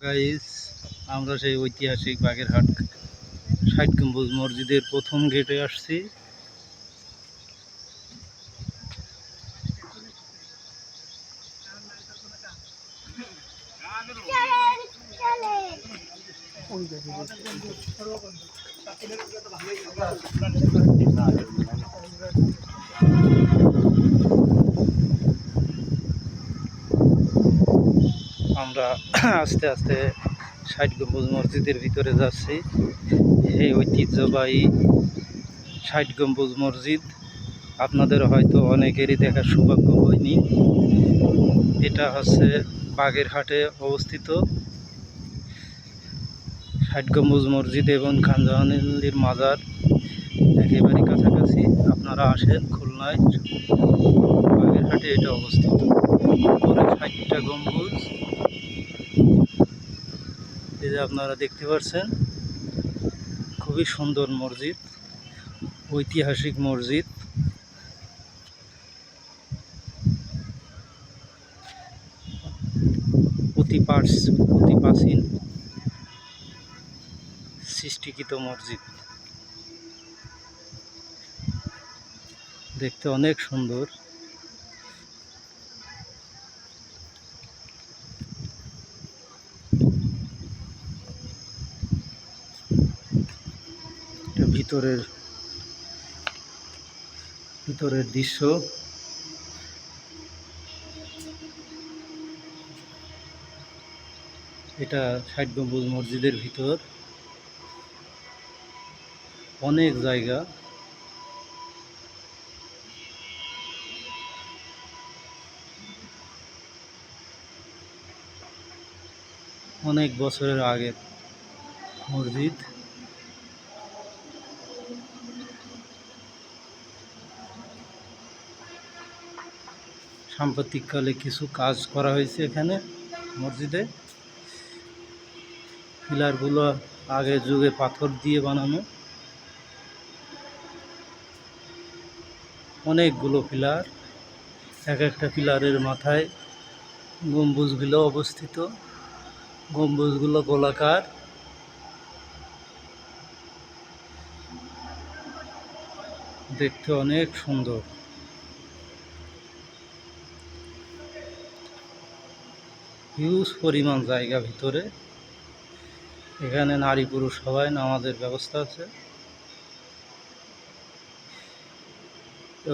Guys আমরা সেই ঐতিহাসিক বাগেরহাট ষাট গম্বুজ মসজিদের প্রথম গেটে আসছি। আমরা আস্তে আস্তে ষাট গম্বুজ মসজিদের ভিতরে যাচ্ছি। এই ঐতিহ্যবাহী ষাট গম্বুজ মসজিদ। আপনাদের হয়তো অনেকেরই দেখার সৌভাগ্য হয়নি। এটা হচ্ছে বাগেরহাটে অবস্থিত ষাট গম্বুজ মসজিদ এবং খানজাহানির মাজার। একেবারে কাছাকাছি। আপনারা আসেন খুলনায়। বাগেরহাটে এটা অবস্থিত। ষাটটা গম্বুজ। যে আপনারা দেখতে পাচ্ছেন খুবই সুন্দর মসজিদ, ঐতিহাসিক মসজিদ। অতি অতি প্রাচীন সৃষ্টিকৃত মসজিদ। দেখতে অনেক সুন্দর। ভিতরের ভিতরের দৃশ্য। এটা ষাট গম্বুজ মসজিদের ভিতর। অনেক জায়গা। অনেক বছরের আগের মসজিদ। সাম্প্রতিককালে কিছু কাজ করা হয়েছে এখানে মসজিদে। পিলারগুলো আগের যুগে পাথর দিয়ে বানানো। অনেকগুলো পিলার, এক একটা পিলারের মাথায় গম্বুজগুলো অবস্থিত। গম্বুজগুলো গোলাকার। দেখতে অনেক সুন্দর। হিউজ পরিমাণ জায়গা ভিতরে। এখানে নারী পুরুষ সবাই নামাজের ব্যবস্থা আছে।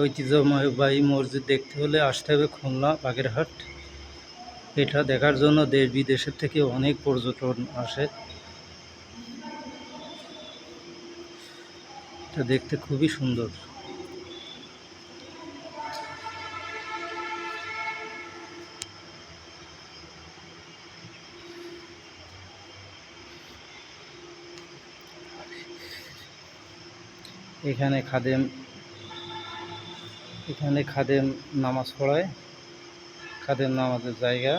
ঐতিহ্যবাহী মসজিদ দেখতে হলে আসতে হবে খুলনা, বাগেরহাট। এটা দেখার জন্য দেশ বিদেশের থেকে অনেক পর্যটন আসে। এটা দেখতে খুবই সুন্দর। এখানে খাদেম এখানে খাদেম নামাজ পড়ায়। খাদেম নামাজের জায়গা।